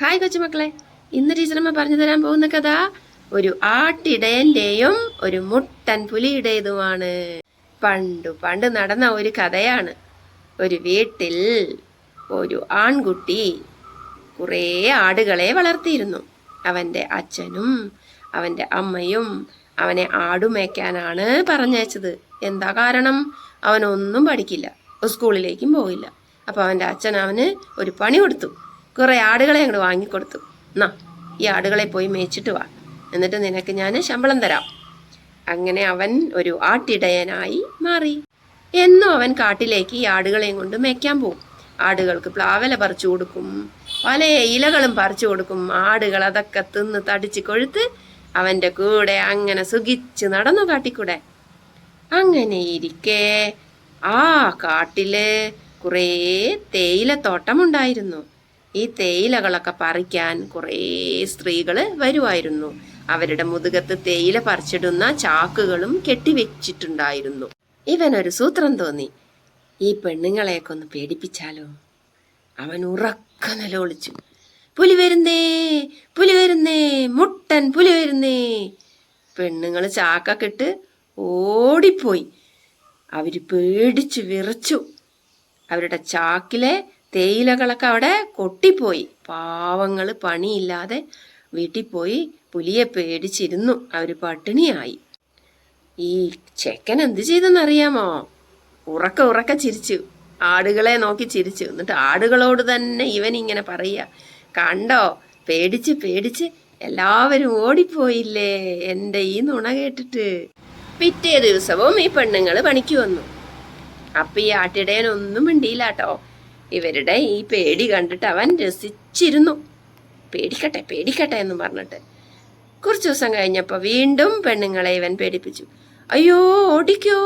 Hi കൊച്ചുമക്കളെ. ഇന്ന് ടീച്ചറമ്മ പറഞ്ഞു തരാൻ പോകുന്ന കഥ ഒരു ആട്ടിടയന്റെയും ഒരു മുട്ടൻ പുലിയുടേതുമാണ്. പണ്ടു പണ്ട് നടന്ന ഒരു കഥയാണ്. ഒരു വീട്ടിൽ ഒരു ആൺകുട്ടി കുറേ ആടുകളെ വളർത്തിയിരുന്നു. അവന്റെ അച്ഛനും അവന്റെ അമ്മയും അവനെ ആടുമേക്കാനാണ് പറഞ്ഞയച്ചത്. എന്താ കാരണം? അവനൊന്നും പഠിക്കില്ല. സ്കൂളിലേക്കും പോയില്ല അപ്പോൾ അവന്റെ അച്ഛൻ അവന് ഒരു പണി കൊടുത്തു. കുറേ ആടുകളെ അങ്ങോട്ട് വാങ്ങിക്കൊടുത്തു. എന്നാ ഈ ആടുകളെ പോയി മേച്ചിട്ട് വാ. എന്നിട്ട് നിനക്ക് ഞാൻ ശമ്പളം തരാം. അങ്ങനെ അവൻ ഒരു ആട്ടിടയനായി മാറി. എന്നും അവൻ കാട്ടിലേക്ക് ഈ ആടുകളെയും കൊണ്ട് മേയ്ക്കാൻ പോകും ആടുകൾക്ക് പ്ലാവല പറിച്ചു കൊടുക്കും പല ഇലകളും പറിച്ചു കൊടുക്കും. ആടുകൾ അതൊക്കെ തിന്ന് തടിച്ച് കൊഴുത്ത് അവന്റെ കൂടെ അങ്ങനെ സുഖിച്ച് നടന്നു കാട്ടിക്കൂടെ. അങ്ങനെ ഇരിക്കെ ആ കാട്ടിൽ കുറേ തേയിലത്തോട്ടമുണ്ടായിരുന്നു. ഈ തേയിലകളൊക്കെ പറിക്കാൻ കുറേ സ്ത്രീകൾ വരുമായിരുന്നു അവരുടെ മുതുകത്ത് തേയില പറിച്ചിടുന്ന ചാക്കുകളും കെട്ടിവെച്ചിട്ടുണ്ടായിരുന്നു. ഇവനൊരു സൂത്രം തോന്നി. ഈ പെണ്ണുങ്ങളെയൊക്കെ ഒന്ന് പേടിപ്പിച്ചാലോ? അവൻ ഉറക്ക നിലവിളിച്ചു. പുലി വരുന്നേ പുലി വരുന്നേ മുട്ടൻ പുലി വരുന്നേ. പെണ്ണുങ്ങൾ ചാക്കൊക്കെ ഇട്ട് ഓടിപ്പോയി. അവർ പേടിച്ചു വിറച്ചു. അവരുടെ ചാക്കിലെ തേയിലകളൊക്കെ അവിടെ കൊട്ടിപ്പോയി. പാവങ്ങൾ പണിയില്ലാതെ വീട്ടിൽ പോയി പുലിയെ പേടിച്ചിരുന്നു. അവർ പട്ടിണിയായി. ഈ ചെക്കൻ എന്ത് ചെയ്തെന്നറിയാമോ? ഉറക്ക ഉറക്ക ചിരിച്ചു. ആടുകളെ നോക്കി ചിരിച്ചു. എന്നിട്ട് ആടുകളോട് തന്നെ ഇവൻ ഇങ്ങനെ പറയുക. കണ്ടോ? പേടിച്ച് പേടിച്ച് എല്ലാവരും ഓടിപ്പോയില്ലേ എന്റെ ഈ നുണ കേട്ടിട്ട്? പിറ്റേ ദിവസവും ഈ പെണ്ണുങ്ങൾ പണിക്ക് വന്നു. അപ്പൊ ഈ ആട്ടിടയനൊന്നും മിണ്ടിയില്ല കേട്ടോ ഇവരുടെ ഈ പേടി കണ്ടിട്ട് അവൻ രസിച്ചിരുന്നു. പേടിക്കട്ടെ പേടിക്കട്ടെ എന്ന് പറഞ്ഞിട്ട്. കുറച്ച് ദിവസം കഴിഞ്ഞപ്പോൾ വീണ്ടും പെണ്ണുങ്ങളെ ഇവൻ പേടിപ്പിച്ചു. അയ്യോ ഓടിക്കോ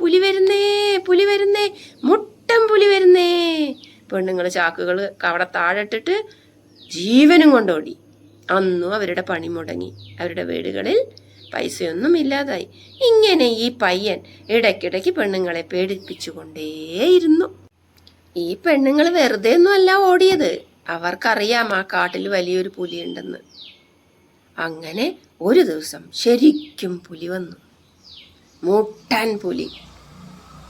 പുലി വരുന്നേ പുലി വരുന്നേ മുട്ടം പുലി വരുന്നേ. പെണ്ണുങ്ങൾ ചാക്കുകൾ അവിടെ താഴെട്ടിട്ട് ജീവനും കൊണ്ടോടി അന്നും അവരുടെ പണി മുടങ്ങി. അവരുടെ വീടുകളിൽ പൈസയൊന്നും ഇല്ലാതായി. ഇങ്ങനെ ഈ പയ്യൻ ഇടയ്ക്കിടയ്ക്ക് പെണ്ണുങ്ങളെ പേടിപ്പിച്ചുകൊണ്ടേയിരുന്നു. ഈ പെണ്ണുങ്ങൾ വെറുതെ ഒന്നും അല്ല ഓടിയത്. അവർക്കറിയാം ആ കാട്ടിൽ വലിയൊരു പുലിയുണ്ടെന്ന്. അങ്ങനെ ഒരു ദിവസം ശരിക്കും പുലി വന്നു. മുട്ടൻ പുലി.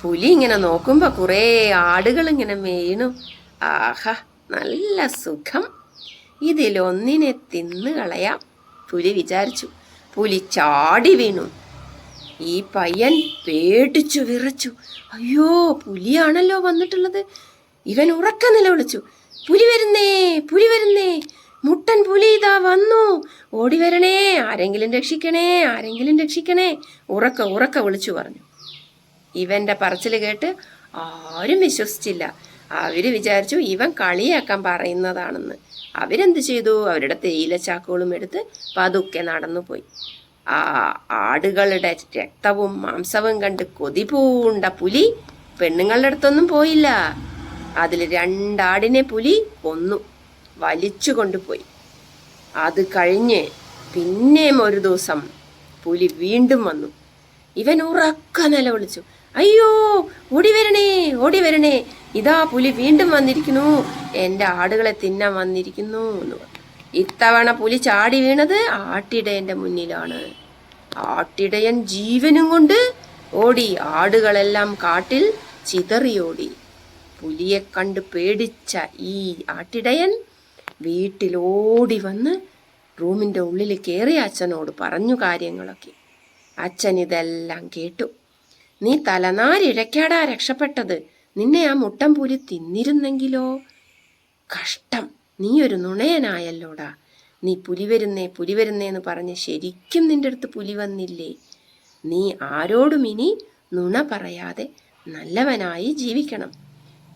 പുലി ഇങ്ങനെ നോക്കുമ്പോൾ കുറേ ആടുകൾ ഇങ്ങനെ മേയണു ആഹാ നല്ല സുഖം. ഇതിലൊന്നിനെ തിന്നു കളയാം. പുലി വിചാരിച്ചു. പുലി ചാടി വീണു. ഈ പയ്യൻ പേടിച്ചു വിറച്ചു. അയ്യോ പുലിയാണല്ലോ വന്നിട്ടുള്ളത്. ഇവൻ ഉറക്ക നിലവിളിച്ചു. പുലി വരുന്നേ പുലി വരുന്നേ. മുട്ടൻ പുലി ഇതാ വന്നു. ഓടി വരണേ ആരെങ്കിലും രക്ഷിക്കണേ ആരെങ്കിലും രക്ഷിക്കണേ ഉറക്ക ഉറക്ക വിളിച്ചു പറഞ്ഞു. ഇവന്റെ പറച്ചിൽ കേട്ട് ആരും വിശ്വസിച്ചില്ല. അവർ വിചാരിച്ചു ഇവൻ കളിയാക്കാൻ പറയുന്നതാണെന്ന്. അവരെന്ത് ചെയ്തു? അവരുടെ തേയില ചാക്കുകളും എടുത്ത് പതുക്കെ നടന്നു പോയി. ആ ആടുകളുടെ രക്തവും മാംസവും കണ്ട് കൊതി പൂണ്ട പുലി പെണ്ണുങ്ങളുടെ അടുത്തൊന്നും പോയില്ല. അതിൽ രണ്ടാടിനെ പുലി കൊന്നു. വലിച്ചു കൊണ്ടുപോയി. അത് കഴിഞ്ഞ് പിന്നെയും ഒരു ദിവസം പുലി വീണ്ടും വന്നു. ഇവൻ ഉറക്ക നിലവിളിച്ചു. അയ്യോ ഓടി വരണേ ഓടി വരണേ. ഇതാ പുലി വീണ്ടും വന്നിരിക്കുന്നു. എന്റെ ആടുകളെ തിന്നാൻ വന്നിരിക്കുന്നു എന്ന് ഇത്തവണ പുലി ചാടി വീണത് ആട്ടിടയന്റെ മുന്നിലാണ്. ആട്ടിടയൻ ജീവനും കൊണ്ട് ഓടി ആടുകളെല്ലാം കാട്ടിൽ ചിതറിയോടി. പുലിയെ കണ്ട് പേടിച്ച ഈ ആട്ടിടയൻ വീട്ടിലോടി വന്ന് റൂമിന്റെ ഉള്ളിൽ കയറി അച്ഛനോട് പറഞ്ഞു കാര്യങ്ങളൊക്കെ. അച്ഛൻ ഇതെല്ലാം കേട്ടു. നീ തലനാരിഴയ്ക്കാടാ രക്ഷപ്പെട്ടത്. നിന്നെ ആ മുട്ടം പുലി തിന്നിരുന്നെങ്കിലോ? കഷ്ടം. നീ ഒരു നുണയനായല്ലോടാ. നീ പുലി വരുന്നേ പുലി വരുന്നേ എന്ന് പറഞ്ഞ് ശരിക്കും നിന്റെ അടുത്ത് പുലി വന്നില്ലേ? നീ ആരോടും ഇനി നുണ പറയാതെ നല്ലവനായി ജീവിക്കണം.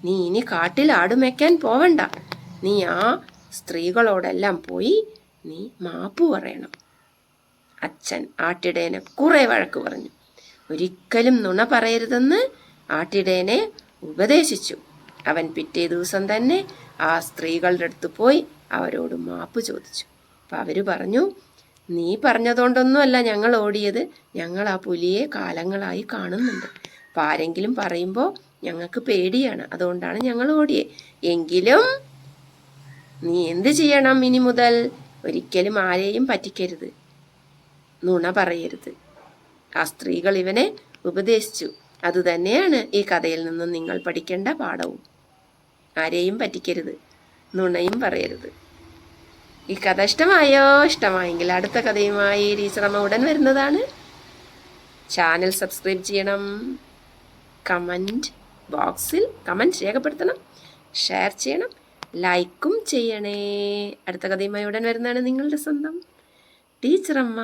നീ ഇനി കാട്ടിൽ ആടുമേക്കാൻ പോവണ്ട. നീ ആ സ്ത്രീകളോടെല്ലാം പോയി നീ മാപ്പ് പറയണം. അച്ഛൻ ആട്ടിടേനെ കുറെ വഴക്ക് പറഞ്ഞു. ഒരിക്കലും നുണ പറയരുതെന്ന് ആട്ടിടേനെ ഉപദേശിച്ചു. അവൻ പിറ്റേ ദിവസം തന്നെ ആ സ്ത്രീകളുടെ അടുത്ത് പോയി അവരോട് മാപ്പ് ചോദിച്ചു. അപ്പം അവർ പറഞ്ഞു നീ പറഞ്ഞതുകൊണ്ടൊന്നുമല്ല ഞങ്ങൾ ഓടിയത്. ഞങ്ങൾ ആ പുലിയെ കാലങ്ങളായി കാണുന്നുണ്ട്. അപ്പം ആരെങ്കിലും പറയുമ്പോൾ ഞങ്ങൾക്ക് പേടിയാണ്. അതുകൊണ്ടാണ് ഞങ്ങൾ ഓടിയേ. എങ്കിലും നീ എന്ത് ചെയ്യണം ഇനി മുതൽ? ഒരിക്കലും ആരെയും പറ്റിക്കരുത്. നുണ പറയരുത്. ആ സ്ത്രീകൾ ഇവനെ ഉപദേശിച്ചു. അതുതന്നെയാണ് ഈ കഥയിൽ നിന്നും നിങ്ങൾ പഠിക്കേണ്ട പാഠവും. ആരെയും പറ്റിക്കരുത്. നുണയും പറയരുത്. ഈ കഥ ഇഷ്ടമായോ? ഇഷ്ടമായെങ്കിൽ അടുത്ത കഥയുമായി ടീച്ചറമ്മ ഉടൻ വരുന്നതാണ്. ചാനൽ സബ്സ്ക്രൈബ് ചെയ്യണം. കമന്റ് ബോക്സിൽ കമന്റ് രേഖപ്പെടുത്തണം ഷെയർ ചെയ്യണം ലൈക്കും ചെയ്യണേ. അടുത്ത കഥയുമായി ഉടൻ വരുന്നതാണ് നിങ്ങളുടെ സ്വന്തം ടീച്ചറമ്മ.